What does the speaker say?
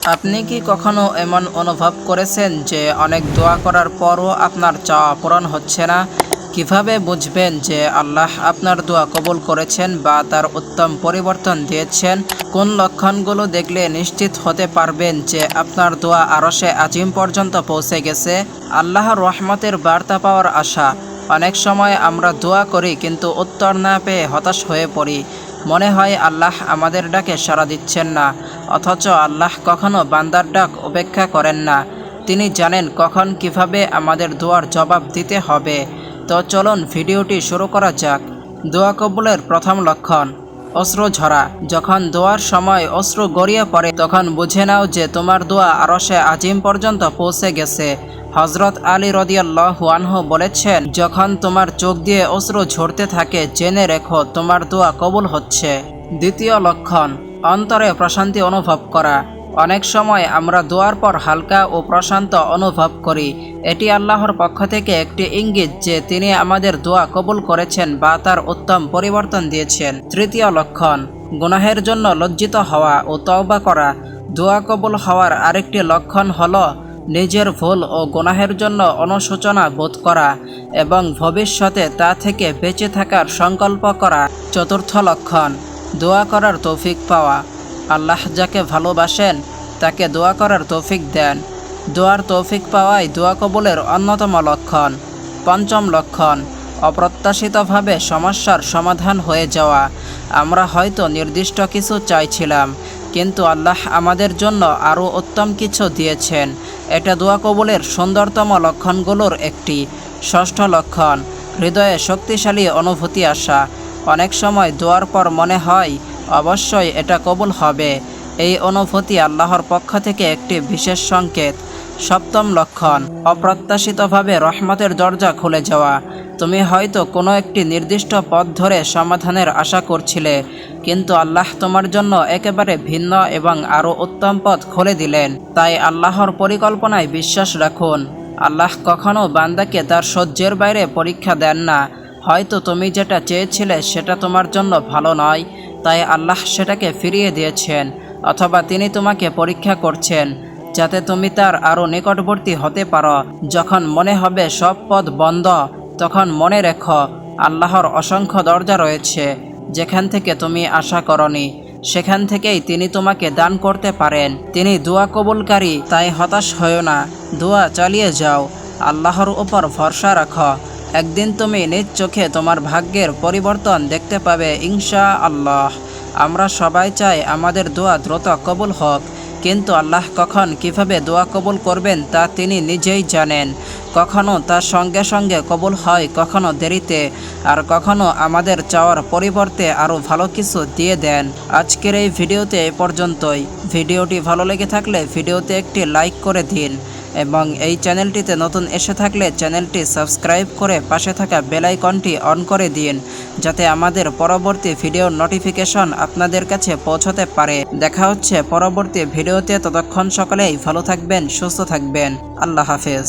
আপনি কি কখনো এমন অনুভব করেছেন যে অনেক দোয়া করার পরও আপনার চাওয়া পূরণ হচ্ছে না? কীভাবে বুঝবেন যে আল্লাহ আপনার দোয়া কবুল করেছেন বা তার উত্তম পরিবর্তন দিয়েছেন? কোন লক্ষণগুলো দেখলে নিশ্চিত হতে পারবেন যে আপনার দোয়া আরশে আজিম পর্যন্ত পৌঁছে গেছে? আল্লাহর রহমতের বার্তা পাওয়ার আশা। অনেক সময় আমরা দোয়া করি কিন্তু উত্তর না পেয়ে হতাশ হয়ে পড়ি। মনে হয় আল্লাহ আমাদের ডাকে সাড়া দিচ্ছেন না, অথচ আল্লাহ কখনো বান্দার ডাক উপেক্ষা করেন না। তিনি জানেন কখন কীভাবে আমাদের দোয়ার জবাব দিতে হবে। তো চলুন ভিডিওটি শুরু করা যাক। দোয়া কবুলের প্রথম লক্ষণ, অশ্রু ঝরা। যখন দোয়ার সময় অশ্রু গড়িয়ে পড়ে, তখন বুঝে নাও যে তোমার দোয়া আরশে আজিম পর্যন্ত পৌঁছে গেছে। হজরত আলী রদিয়াল্লাহু বলেছেন, যখন তোমার চোখ দিয়ে অশ্রু ঝরতে থাকে, জেনে রেখো তোমার দোয়া কবুল হচ্ছে। দ্বিতীয় লক্ষণ, অন্তরে প্রশান্তি অনুভব করা। অনেক সময় আমরা দোয়ার পর হালকা ও প্রশান্ত অনুভব করি। এটি আল্লাহর পক্ষ থেকে একটি ইঙ্গিত যে তিনি আমাদের দোয়া কবুল করেছেন বা তার উত্তম পরিবর্তন দিয়েছেন। তৃতীয় লক্ষণ, গুনাহের জন্য লজ্জিত হওয়া ও তওবা করা। দোয়া কবুল হওয়ার আরেকটি লক্ষণ হলো নিজের ভুল ও গুনাহের জন্য অনুশোচনা বোধ করা এবং ভবিষ্যতে তা থেকে বেঁচে থাকার সংকল্প করা চতুর্থ লক্ষণ। দোয়া করার তৌফিক পাওয়া। আল্লাহ যাকে ভালোবাসেন, তাকে দোয়া করার তৌফিক দেন। দোয়ার তৌফিক পাওয়াই দোয়া কবুলের অন্যতম লক্ষণ। পঞ্চম লক্ষণ, অপ্রত্যাশিতভাবে সমস্যার সমাধান হয়ে যাওয়া। আমরা হয়তো নির্দিষ্ট কিছু চাইছিলাম, কিন্তু আল্লাহ আমাদের জন্য আরও উত্তম কিছু দিয়েছেন। এটা দোয়া কবুলের সুন্দরতম লক্ষণগুলোর একটি ষষ্ঠ লক্ষণ। হৃদয়ে শক্তিশালী অনুভূতি আসা। অনেক সময় দোয়ার পর মনে হয়, অবশ্যই এটা কবুল হবে। এই অনুভূতি আল্লাহর পক্ষ থেকে একটি বিশেষ সংকেত। সপ্তম লক্ষণ, অপ্রত্যাশিতভাবে রহমতের দরজা খুলে যাওয়া। তুমি হয়তো কোনো একটি নির্দিষ্ট পথ ধরে সমাধানের আশা করছিলে, কিন্তু আল্লাহ তোমার জন্য একেবারে ভিন্ন এবং আরও উত্তম পথ খুলে দিলেন। তাই আল্লাহর পরিকল্পনায় বিশ্বাস রাখুন। আল্লাহ কখনও বান্দাকে তার সহ্যের বাইরে পরীক্ষা দেন না। হয়তো তুমি যেটা চেয়েছিলে সেটা তোমার জন্য ভালো নয়, তাই আল্লাহ সেটাকে ফিরিয়ে দিয়েছেন, অথবা তিনি তোমাকে পরীক্ষা করছেন, যাতে তুমি তার আরও নিকটবর্তী হতে পারো, যখন মনে হবে সব পথ বন্ধ তখন মনে রেখো, আল্লাহর অসংখ্য দরজা রয়েছে। যেখান থেকে তুমি আশা করনি, সেখান থেকেই তিনি তোমাকে দান করতে পারেন। তিনি দোয়া কবুলকারী, তাই হতাশ হয়েও না। দোয়া চালিয়ে যাও, আল্লাহর উপর ভরসা রাখো। একদিন তুমি নিজ চোখে তোমার ভাগ্যের পরিবর্তন দেখতে পাবে ইনশা আল্লাহ আমরা সবাই চাই আমাদের দোয়া দ্রুত কবুল হোক, কিন্তু আল্লাহ কখন কীভাবে দোয়া কবুল করবেন তা তিনি নিজেই জানেন। কখনো তার সঙ্গে সঙ্গে কবুল হয়, কখনো দেরিতে, আর কখনো আমাদের চাওয়ার পরিবর্তে আরও ভালো কিছু দিয়ে দেন। আজকের এই ভিডিওতে এ পর্যন্তই। ভিডিওটি ভালো লেগে থাকলে ভিডিওতে একটি লাইক করে দিন এবং এই চ্যানেলটিতে নতুন এসে থাকলে চ্যানেলটি সাবস্ক্রাইব করে পাশে থাকা বেল আইকনটি অন করে দিন, যাতে আমাদের পরবর্তী ভিডিওর নোটিফিকেশন আপনাদের কাছে পৌঁছতে পারে। দেখা হচ্ছে পরবর্তী ভিডিওতে। ততক্ষণ সকলেই ভালো থাকবেন, সুস্থ থাকবেন। আল্লাহ হাফেজ।